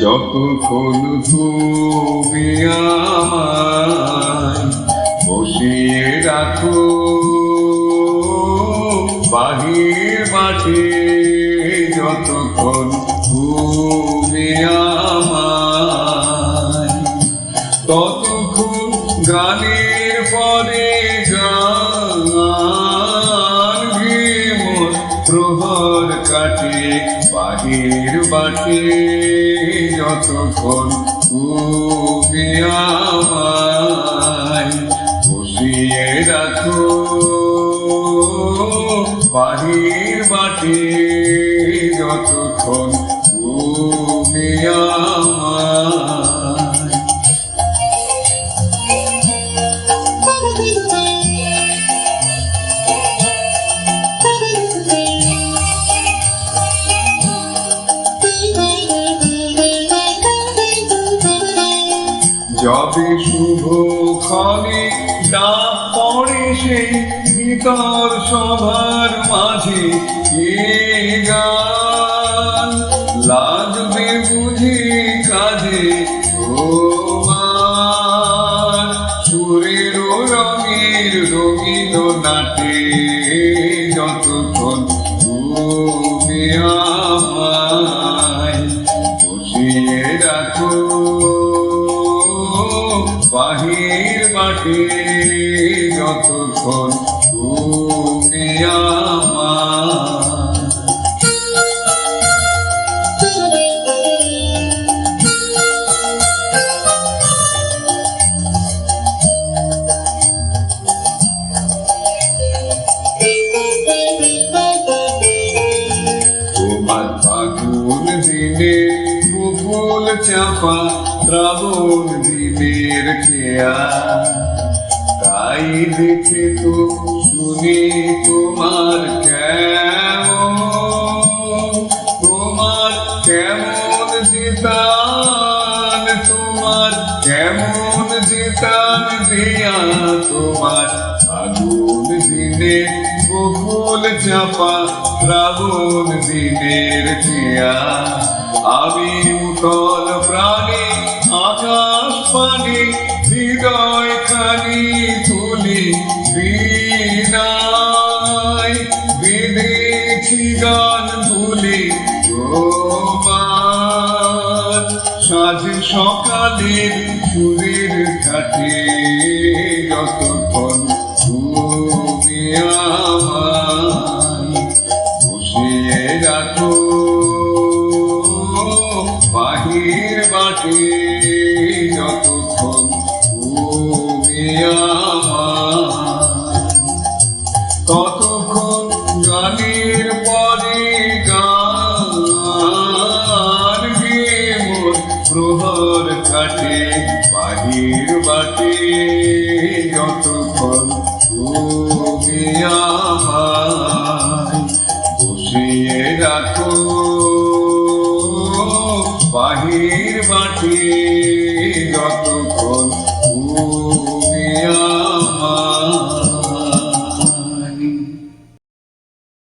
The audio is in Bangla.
যতক্ষণ আমায় বসিয়ে রাখো বাহির মাঠে যতক্ষণ তুমি কাটে বাহির বাটে যতক্ষণ তুমি আমায় বসিয়ে রাখো। বাহির বাটে যতক্ষণ তুমি আমায় যবে শুভ ক্ষণে ডাক পড়ে সেই ভিতর সবার মাঝে এ গান। লাগবে বুঝি কাজে তোমার। সুরের রঙের রঙিন নাটে যতক্ষণ আমায় মাঠে যতক্ষণ তুমি আমার ফাগুন দিনে মুকুল চাপা শ্রাবণ দিনের খেয়া। তাই দেখে তো শুনি তোমার কেমন তোমার কেমন জিতান, তোমার কেমন জিতান দিয়া তোমার আগুন দিনে বকুল চাপা শ্রাবণ দিনের খিয়া আমি উতল প্রাণী, আকাশ পানি, হৃদয় খানি তুলি বিনায়। বিদেছি গান ভুলি সাজ সকালের সুরের ঘাটে যতক্ষণ বসিয়ে রাখো। বাহির বাটে যতক্ষণ তুমি আমায় ততক্ষণ গানের পরে গান গিয়ে মোর প্রহর কাটে বাহির বাটে যতক্ষণ তুমি আমায় বসিয়ে রাখো। বাহির বাটি আমায়